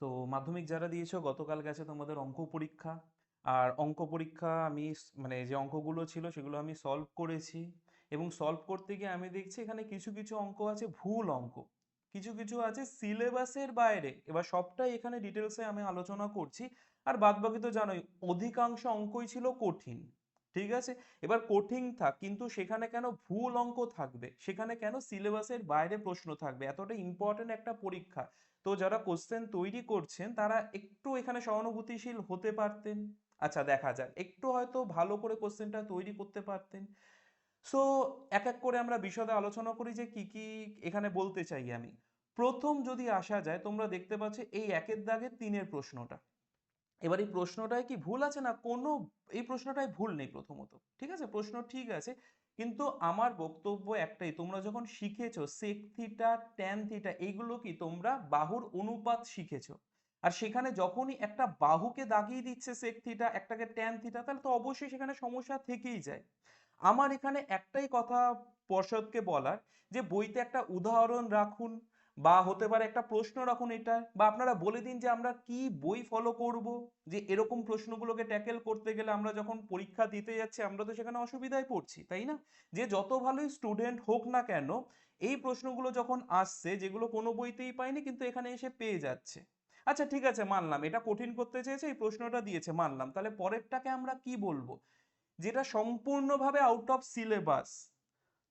তো মাধ্যমিক যারা দিয়েছ, গতকাল গেছে তোমাদের অঙ্ক পরীক্ষা। আর অঙ্ক পরীক্ষা আমি মানে যে অঙ্কগুলো ছিল সেগুলো আমি সলভ করেছি। এবং সলভ করতে গিয়ে আমি দেখছি এখানে কিছু কিছু অঙ্ক আছে ভুল অঙ্ক। কিছু কিছু আছে সিলেবাসের বাইরে। এবার সবটাই এখানে ডিটেলসে আমি আলোচনা করছি। আর বাদবাকি তো জানোই, অধিকাংশ অঙ্কই ছিল কঠিন। ঠিক আছে? এবার কঠিন থাক, কিন্তু সেখানে কেন ভুল অঙ্ক থাকবে? সেখানে কেন সিলেবাসের বাইরে প্রশ্ন থাকবে? এতটা ইম্পর্টেন্ট একটা পরীক্ষা। তো যারা কোশ্চেন তৈরি করছেন, তারা একটু এখানে সহানুভূতিশীল হতে পারতেন। আচ্ছা দেখা যাক। একটু হয়তো ভালো করে কোশ্চেনটা তৈরি করতে পারতেন। সো এক এক করে আমরা বিশদে আলোচনা করি যে কি কি এখানে বলতে চাই আমি। প্রথম যদি আসা যায়, তোমরা দেখতে পাচ্ছ এই একের দাগের তিনের প্রশ্নটা। এবার এই প্রশ্নটায় কি ভুল আছে? না, কোনো, এই প্রশ্নটায় ভুল নেই প্রথমত, ঠিক আছে? প্রশ্ন ঠিক আছে, কিন্তু আমার বক্তব্য একটাই, তোমরা যখন শিখেছো সেক থিটা ট্যান থিটা এইগুলো কি তোমরা বাহুর অনুপাত শিখেছো? আর সেখানে যখনই একটা বাহুকে দাগিয়ে দিচ্ছে সেক থিটা একটাকে ট্যান থিটা তাহলে তো অবশ্যই সেখানে সমস্যা থেকেই যায়। আমার এখানে একটাই কথা পর্ষদকে বলার, যে বইতে একটা উদাহরণ রাখুন বা হতে পারে একটা প্রশ্ন রাখুন এটা বা আপনারা বলে দিন যে আমরা কি বই ফলো করব, যে এরকম প্রশ্নগুলোকে ট্যাকেল করতে গেলে আমরা যখন পরীক্ষা দিতে যাচ্ছি আমরা তো সেখানে অসুবিধায় পড়ছি, তাই না? যে যত ভালোই স্টুডেন্ট হোক না কেন, এই প্রশ্নগুলো যখন আসছে, যেগুলো কোনো বইতেই পাইনি কিন্তু এখানে এসে পেয়ে যাচ্ছে। আচ্ছা ঠিক আছে, মানলাম, এটা কঠিন করতে চেয়েছে, এই প্রশ্নটা দিয়েছে, মানলাম। তাহলে পরেরটাকে আমরা কি বলব? যেটা সম্পূর্ণভাবে আউট অফ সিলেবাস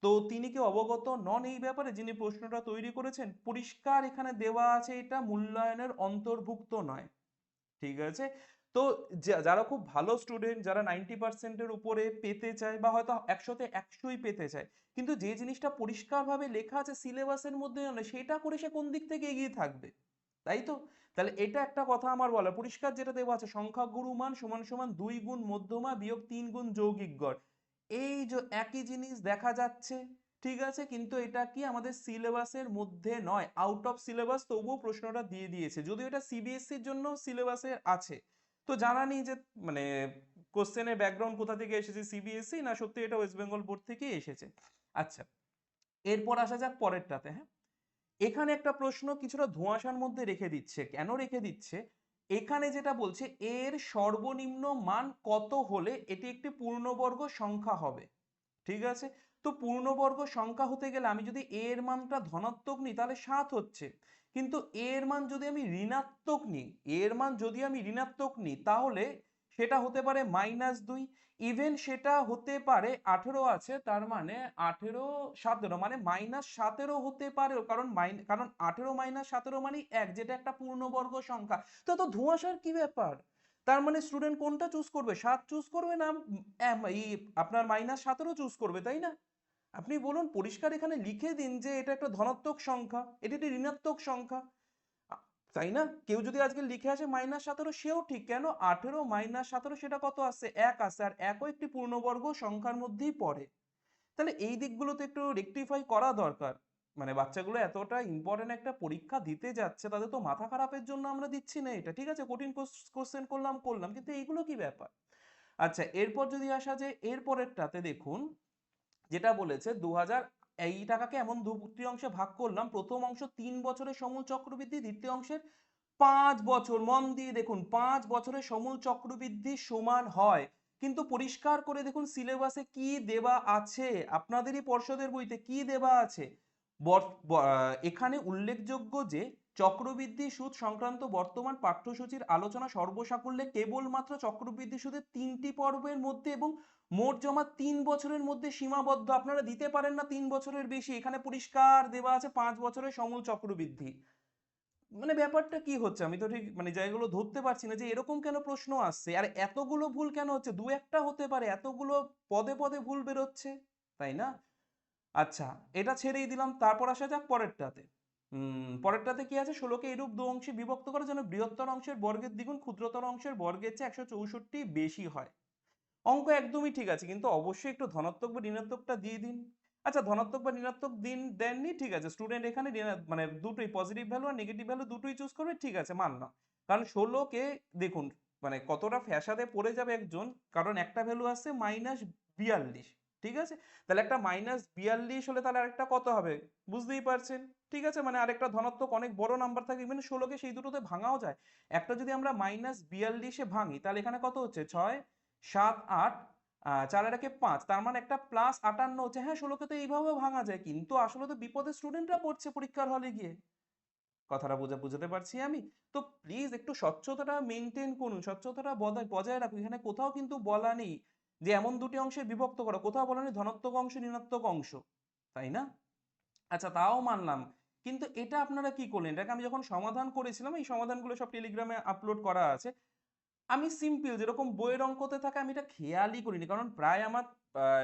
তো তিনি কি অবগত নন এই ব্যাপারে যিনি প্রশ্নটা তৈরি করেছেন? পরিষ্কার এখানে দেওয়া আছে এটা মূল্যায়নের অন্তর্ভুক্ত নয়। ঠিক আছে? তো যারা খুব ভালো স্টুডেন্ট যারা নাইনটি পার্সেন্টের উপরে পেতে চায় বা হয়তো একশোতে একশোই পেতে চায়, কিন্তু যে জিনিসটা পরিষ্কারভাবে লেখা আছে সিলেবাসের মধ্যে সেটা করে সে কোন দিক থেকে এগিয়ে থাকবে? তাই তো? তাহলে এটা একটা কথা আমার বলা পরিষ্কার যেটা দেওয়া আছে সংখ্যা গুরু মান সমান সমান দুই গুণ মধ্যমা বিয়োগ তিন গুণ যৌগিক গড়। এই যে একই জিনিস দেখা যাচ্ছে, ঠিক আছে? কিন্তু এটা কি আমাদের সিলেবাসের মধ্যে নয়? আউট অফ সিলেবাস তবুও প্রশ্নটা দিয়ে দিয়েছে। যদিও এটা সিবিএসসির জন্য সিলেবাসে আছে। তো জানা নেই যে মানে কোশ্চেনের ব্যাকগ্রাউন্ড কোথা থেকে এসেছে সিবিএসসি না সত্যি এটা ওয়েস্ট বেঙ্গল বোর্ড থেকে এসেছে? আচ্ছা এরপর আসা যাক পরেরটাতে হ্যাঁ? এখানে একটা প্রশ্ন কিছুটা ধোঁয়াশার মধ্যে রেখে দিচ্ছে। কেন রেখে দিচ্ছে? এখানে যেটা বলছে, এর সর্বনিম্ন মান কত হলে এটি একটি পূর্ণবর্গ সংখ্যা হবে? ঠিক আছে? তো পূর্ণবর্গ সংখ্যা হতে গেলে আমি যদি a এর মানটা ধনাত্মক নিই, তাহলে সাত হচ্ছে। কিন্তু a এর মান যদি আমি ঋণাত্মক নিই, a এর মান যদি আমি ঋণাত্মক নিই, তাহলে সেটা হতে পারে মাইনাস দুই ইভেন সেটা হতে পারে আঠেরো আছে, তার মানে আঠেরো সতেরো মানে মাইনাস সতেরো হতে পারে, কারণ কারণ আঠেরো মাইনাস সতেরো মানে এক, যেটা একটা পূর্ণবর্গ সংখ্যা। তো তো ধোঁয়াশার কি ব্যাপার? তার মানে স্টুডেন্ট কোনটা চুজ করবে? সাত চুজ করবে না আপনার মাইনাস সতেরো চুজ করবে, তাই না? আপনি বলুন, পরিষ্কার এখানে লিখে দিন যে এটা একটা ধনাত্মক সংখ্যা, এটি একটি ঋণাত্মক সংখ্যা। তাই না? কেউ যদি আজকে লিখে আসে মাইনাস সতেরো, সেও ঠিক। কেন? আঠেরো মাইনাস সতেরো সেটা কত আসছে এক আসছে আর একও একটি পূর্ণবর্গ সংখ্যার মধ্যেই পড়ে। তাহলে এই দিকগুলোতে একটু রেকটিফাই করা দরকার। মানে বাচ্চাগুলো এতটা ইম্পর্টেন্ট একটা পরীক্ষা দিতে যাচ্ছে, তাদের তো মাথা খারাপের জন্য আমরা দিচ্ছি না এটা। ঠিক আছে? কঠিন কোশ্চেন করলাম করলাম, কিন্তু এইগুলো কি ব্যাপার? আচ্ছা এরপর যদি আসা যে এরপরেরটাতে দেখুন, যেটা বলেছে দু হাজার এই টাকাকে এমন দুটি অংশে ভাগ করলাম। প্রথম অংশ তিন বছরের সমূল চক্রবৃদ্ধি, দ্বিতীয় অংশের পাঁচ বছর। মন দিয়ে দেখুন, পাঁচ বছরের সমূল চক্রবৃদ্ধি সমান হয়। কিন্তু পরিষ্কার করে দেখুন, সিলেবাসে কি দেবা আছে? আপনাদেরই পর্ষদের বইতে কি দেওয়া আছে? এখানে উল্লেখযোগ্য যে চক্রবৃদ্ধি সুদ সংক্রান্ত বর্তমান পাঠ্যসূচির আলোচনা সর্বসাকুল্যে কেবলমাত্র চক্রবৃদ্ধি সুদের তিনটি পর্বের মধ্যে এবং মোট জমা তিন বছরের মধ্যে সীমাবদ্ধ। আপনারা দিতে পারেন না তিন বছরের বেশি। এখানে পরিষ্কার দেওয়া আছে পাঁচ বছরের সমূল চক্রবৃদ্ধি। মানে ব্যাপারটা কি হচ্ছে? আমি তো ঠিক মানে জায়গাগুলো ধরতে পারছি না যে এরকম কেন প্রশ্ন আসছে? আর এতগুলো ভুল কেন হচ্ছে? দু একটা হতে পারে। এতগুলো পদে পদে ভুল বেরোচ্ছে, তাই না? আচ্ছা এটা ছেড়েই দিলাম। তারপর আসা যাক পরেরটাতে। পরেরটাতে কি আছে? ষোলোকে এরূপ দু অংশে বিভক্ত করা যেন বৃহত্তর অংশের বর্গের দ্বিগুণ ক্ষুদ্রতর অংশের বর্গের চেয়ে একশো চৌষট্টি বেশি হয়। অঙ্ক একদমই ঠিক আছে, কিন্তু অবশ্যই একটু ধনাত্মক বা ঋণাত্মকটা দিয়ে দিন। আচ্ছা ধনাত্মক বা ঋণাত্মক দিন, দেননি? ঠিক আছে স্টুডেন্ট এখানে মানে দুটোই পজিটিভ ভ্যালু আর নেগেটিভ ভ্যালু দুটোই চুজ করবে, ঠিক আছে মানলাম কারণ ষোলোকে দেখুন মানে কতটা ফ্যাসাদে পড়ে যাবে একজন, কারণ একটা ভ্যালু আসছে মাইনাস বিয়াল্লিশ, ঠিক আছে? তাহলে একটা মাইনাস বিয়াল্লিশ হলে তাহলে আরেকটা কত হবে? বুঝতেই পারছেন? ঠিক আছে মানে আরেকটা ধনাত্মক অনেক বড় নাম্বার থাকে ইভেন ষোলোকে সেই দুটোতে ভাঙাও যায়। একটা যদি আমরা মাইনাস বিয়াল্লিশে ভাঙি, তাহলে এখানে কত হচ্ছে? ছয়, সাত, আট চার একে পাঁচ। তার মানে একটা প্লাস আটান্ন হচ্ছে। হ্যাঁ ষোলোকে তো এইভাবেও ভাঙা যায়, কিন্তু আসলে তো বিপদে স্টুডেন্টরা পড়ছে পরীক্ষার হলে গিয়ে। কথাটা বুঝে, বুঝতে পারছি আমি? তো প্লিজ একটু স্বচ্ছতাটা মেনটেন করুন, স্বচ্ছতাটা বজায় বজায় রাখুন। এখানে কোথাও কিন্তু বলা নেই যে এমন দুটি অংশে বিভক্ত করা। কোথাও বলা নেই ধনাত্মক অংশ, ঋণাত্মক অংশ। তাই না? আচ্ছা তাও মানলাম। কিন্তু এটা আপনারা কি করলেন? এটাকে আমি যখন সমাধান করেছিলাম, এই সমাধানগুলো সব টেলিগ্রামে আপলোড করা আছে। আমি সিম্পল যেরকম বইয়ের অঙ্কতে থাকে আমি এটা খেয়ালই করিনি। কারণ প্রায় আমার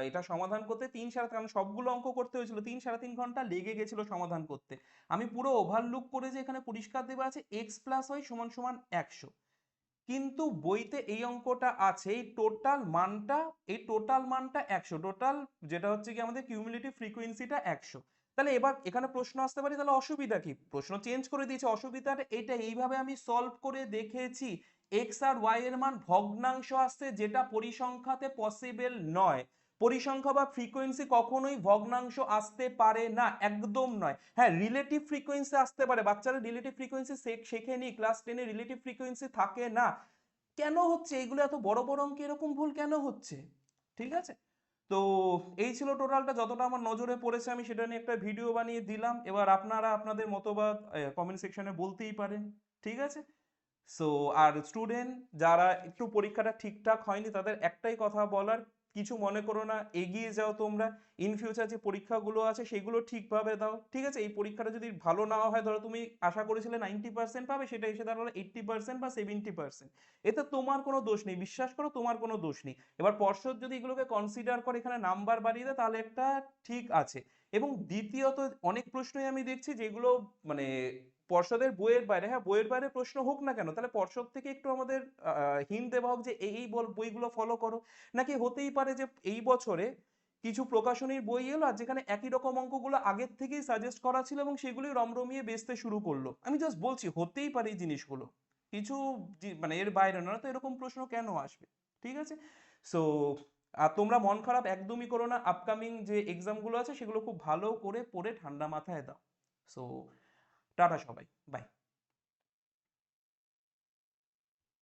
এটা সমাধান করতে তিন সাড়ে কারণ সবগুলো অঙ্ক করতে হয়েছিল। তিন সাড়ে তিন ঘণ্টা লেগে গেছিল সমাধান করতে। আমি পুরো ওভারলুক করে যে এখানে পরিষ্কার দেওয়া আছে এক্স প্লাস ওয়াই সমান সমান একশো। কিন্তু বইতে এই অঙ্কটা আছে, এই টোটাল মানটা, এই টোটাল মানটা একশো। টোটাল যেটা হচ্ছে কি আমাদের কিউমুলেটিভ ফ্রিকোয়েন্সিটা একশো। তাহলে এবার এখানে প্রশ্ন আসতে পারে, তাহলে অসুবিধা কি? প্রশ্ন চেঞ্জ করে দিয়েছে অসুবিধাটা, এটা এইভাবে আমি সলভ করে দেখেছি এক্স আর ওয়াই এর মান ভগ্নাংশ আসছে যেটা পরিসংখ্যাতে পসিবল নয়। পরিসংখ্যা বা ফ্রিকোয়েন্সি কখনোই ভগ্নাংশ আসতে পারে না, একদম নয়। হ্যাঁ রিলেটিভ ফ্রিকোয়েন্সি আসতে পারে, বাচ্চারা রিলেটিভ ফ্রিকোয়েন্সি শেখেনি ক্লাস টেনে রিলেটিভ ফ্রিকোয়েন্সি থাকে না। কেন হচ্ছে? এগুলো এত বড় বড় অঙ্কে এরকম ভুল কেন হচ্ছে? ঠিক আছে? তো এই ছিল টোটালটা। যতটা আমার নজরে পড়েছে, আমি সেটা নিয়ে একটা ভিডিও বানিয়ে দিলাম। এবার আপনারা আপনাদের মতবাদ কমেন্ট সেকশনে বলতেই পারেন, ঠিক আছে? সো আর স্টুডেন্ট যারা একটু পরীক্ষাটা ঠিকঠাক হয়নি, তাদের একটাই কথা বলার কিছু মনে করো না, এগিয়ে যাও তোমরা। ইন ফিউচার যে পরীক্ষাগুলো আছে, সেগুলো ঠিকভাবে দাও। ঠিক আছে? এই পরীক্ষাটা যদি ভালো না হয়, ধরো তুমি আশা করেছিলে নাইনটি পার্সেন্ট পাবে, সেটা এসে দাঁড়াল এইট্টি পার্সেন্ট বা সেভেন্টি পার্সেন্ট এতে তোমার কোনো দোষ নেই। বিশ্বাস করো, তোমার কোনো দোষ নেই। এবার পর্ষদ যদি এগুলোকে কনসিডার করে, এখানে নাম্বার বাড়িয়ে দেয়, তাহলে একটা ঠিক আছে। এবং দ্বিতীয়ত, অনেক প্রশ্নই আমি দেখছি যেগুলো মানে পর্ষদের বইয়ের বাইরে হ্যাঁ বইয়ের বাইরে প্রশ্ন হোক না কেন, তাহলে পর্ষদ থেকে একটু আমাদের হিন্ট দেওয়া হোক যে এই বইগুলো ফলো করো। নাকি হতেই পারে যে এই বছরে কিছু প্রকাশনীর বই এলো আর যেখানে একই রকম অঙ্কগুলো আগের থেকেই সাজেস্ট করা ছিল এবং সেগুলি রমরমিয়ে বেচতে শুরু করল। আমি জাস্ট বলছি, হতেই পারে এই জিনিসগুলো। কিছু মানে এর বাইরে না তো এরকম প্রশ্ন কেন আসবে? ঠিক আছে? সো আর তোমরা মন খারাপ একদমই করো না। আপকামিং যে এক্সামগুলো আছে সেগুলো খুব ভালো করে পড়ে ঠান্ডা মাথায় দাও। সো টাটা সবাই বাই